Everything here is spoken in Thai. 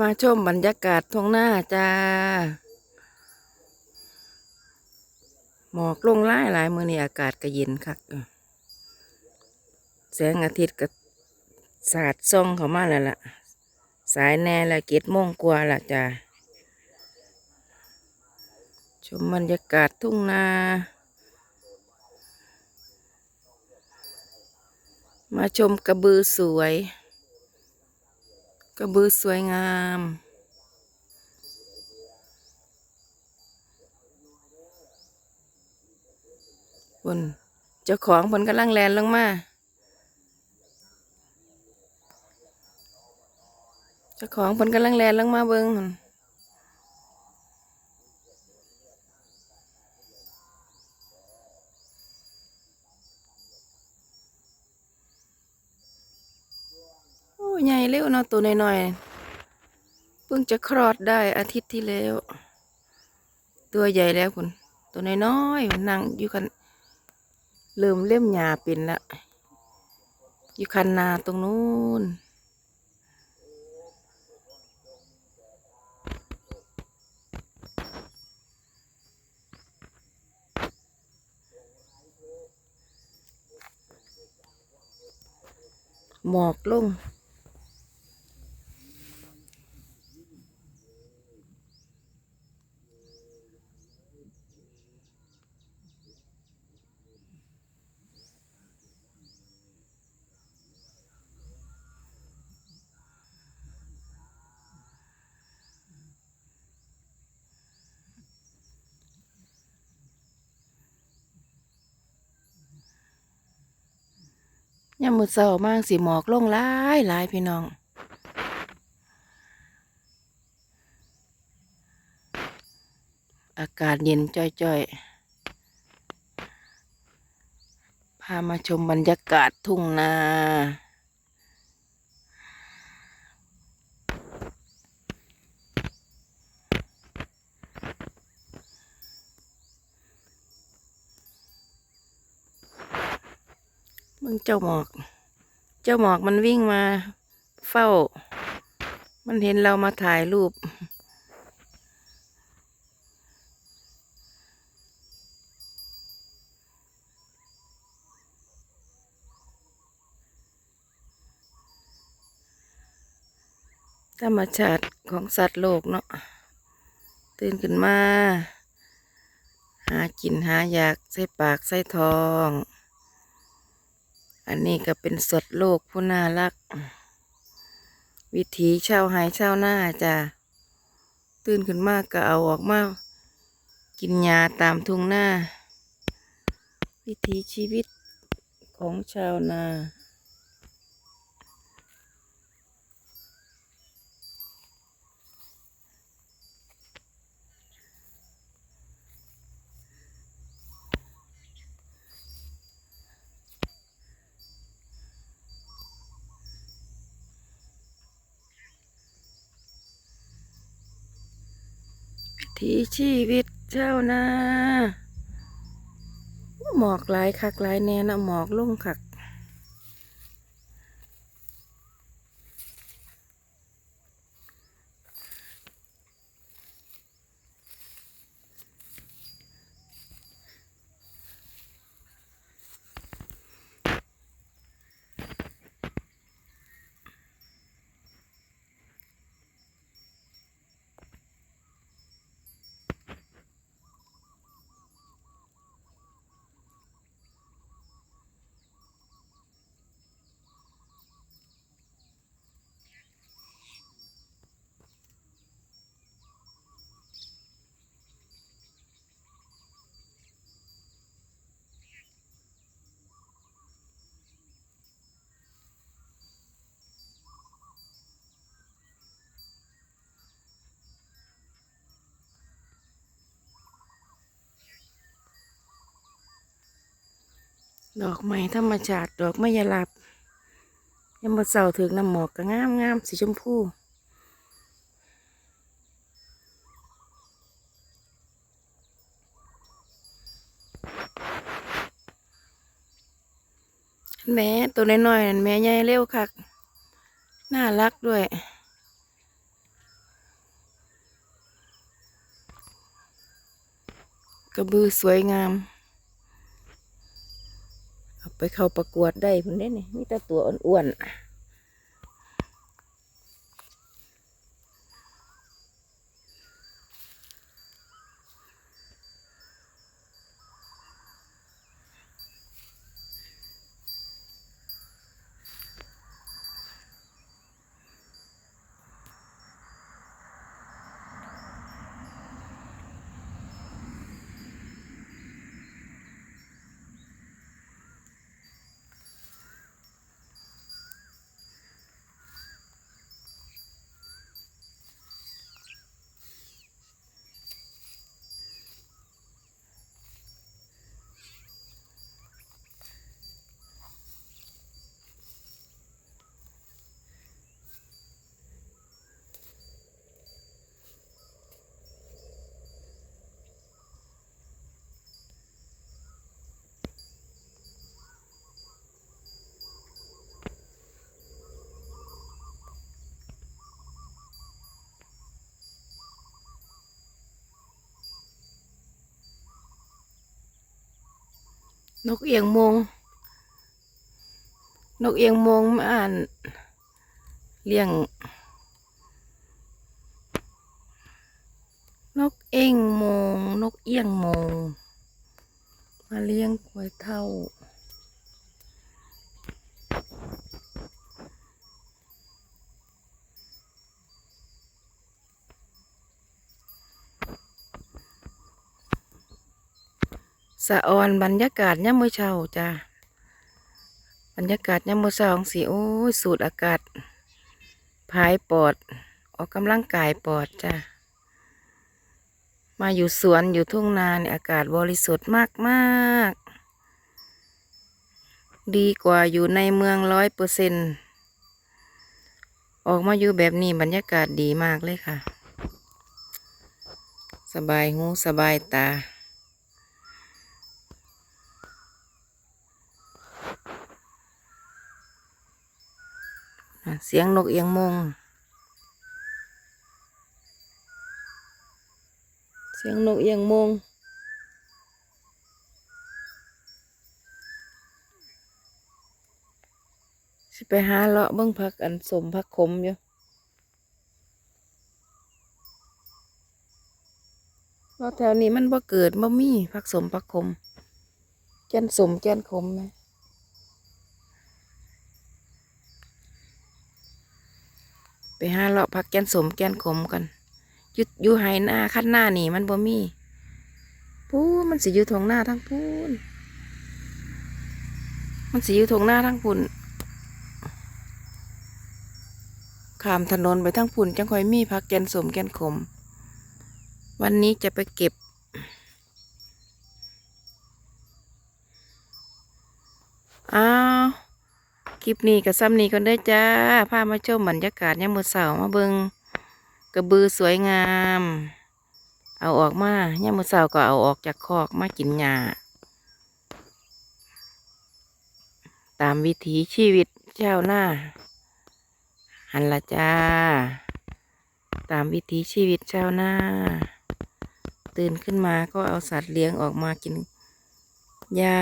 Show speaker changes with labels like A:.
A: มาชมบรรยากาศทงหน้าจ้า หมอกลงหลายหลายมือนี่อากาศก็เย็นคักแสงอาทิตย์ก็สาดส่องเข้ามาแล้วล่ะ สายแน่ละเกตโมงกว่าล่ะจ้าชมบรรยากาศทุ่งนามาชมกระบือสวย กระบือสวยงาม บนเจ้าของบนกำลังแลนลงมา เจ้าของบนกำลังแลนลงมาเบิ้งหั่นโอ้ย ใหญ่เร็วเนาะตัวน้อยๆ เพิ่งจะคลอดได้อาทิตย์ที่แล้ว ตัวใหญ่แล้วคุณ ตัวน้อยๆนั่งอยู่กันเริ่มเล่มหญ้าเป็นละอยู่คันนาตรงนู้นหมอกลง ยามมือเช้ามากสิหมอกลงหลายหลายพี่น้องอากาศเย็นจ้อยๆ พามาชมบรรยากาศทุ่งนา มึงเจ้าหมอก เจ้าหมอกมันวิ่งมาเฝ้า มันเห็นเรามาถ่ายรูป ธรรมชาติของสัตว์โลกเนาะ ตื่นขึ้นมา หากินหาอยากใส่ปากใส่ท้อง อันนี้ก็เป็นสัตว์โลกผู้น่ารัก วิถีชาวไห้ชาวนาจ้ะตื่นขึ้นมากก็เอาออกมากินยาตามทุ่งนาวิถีชีวิตของชาวนา ถีชีวิตเจ้านาหมอกหลายคักหลายแน่นะหมอกลุ่งคัก ดอกไม้ธรรมชาติดอกไม้ยาลับยามเสาถึงน้ำหมอกก็งามงามสีชมพูแม่ตัวน้อยๆนั่นแม่ใหญ่เร็วคักน่ารักด้วย กระบือสวยงาม ไปเข้าประกวดได้พุ่นได้นี่มีแต่ตัวอ้วนๆ นกเอียงมง นกเอียงมงมาอ่านเลี้ยง นกเอียงมง นกเอียงมง มาเลี้ยงควายเท่า สะออนบรรยากาศยามมื้อเช้าจ้าบรรยากาศยามมื้อเช้าสิโอ้ยสูดอากาศพายปอด ออกกำลังกายปอดจ้ามาอยู่สวนอยู่ทุ่งนาเนี่ยอากาศบริสุทธิ์มากมากดีกว่าอยู่ในเมืองร้อยเปอร์เซ็นออกมาอยู่แบบนี้บรรยากาศดีมากเลยค่ะ สบายหูสบายตา เสียงนกเอียงมง เสียงนกเอียงมง สิไปหาเลาะเบิ่งผักอันสมผักขมอยู่เลาะแถวนี้มันบ่เกิดบ่มีผักสมผักขม แกนสมแกนขมไหม ไปหาเลาะผักแกนสมแกนขมกันยุดอยู่ไห้หน้าคัดหน้านี่มันบ่มีพูนมันสิอยู่ทงหน้าทั้งพูนมันสิอยู่ทงหน้าทั้งพุ่นข้ามถนนไปทั้งพุ่นจังคอยมีผักแกนสมแกนขม วันนี้จะไปเก็บ อ้าว ลิปนี้กับซ้ำนี้กันได้จ้าพามาชมบรรยากาศยามมื้อเช้ามาเบิงกระบือสวยงาม เอาออกมายามมื้อเช้าก็เอาออกจากคอกมากินหญ้าตามวิถีชีวิตเจ้าหน้าหันละจ้า ตามวิถีชีวิตเจ้าหน้า ตื่นขึ้นมาก็เอาสัตว์เลี้ยงออกมากินหญ้า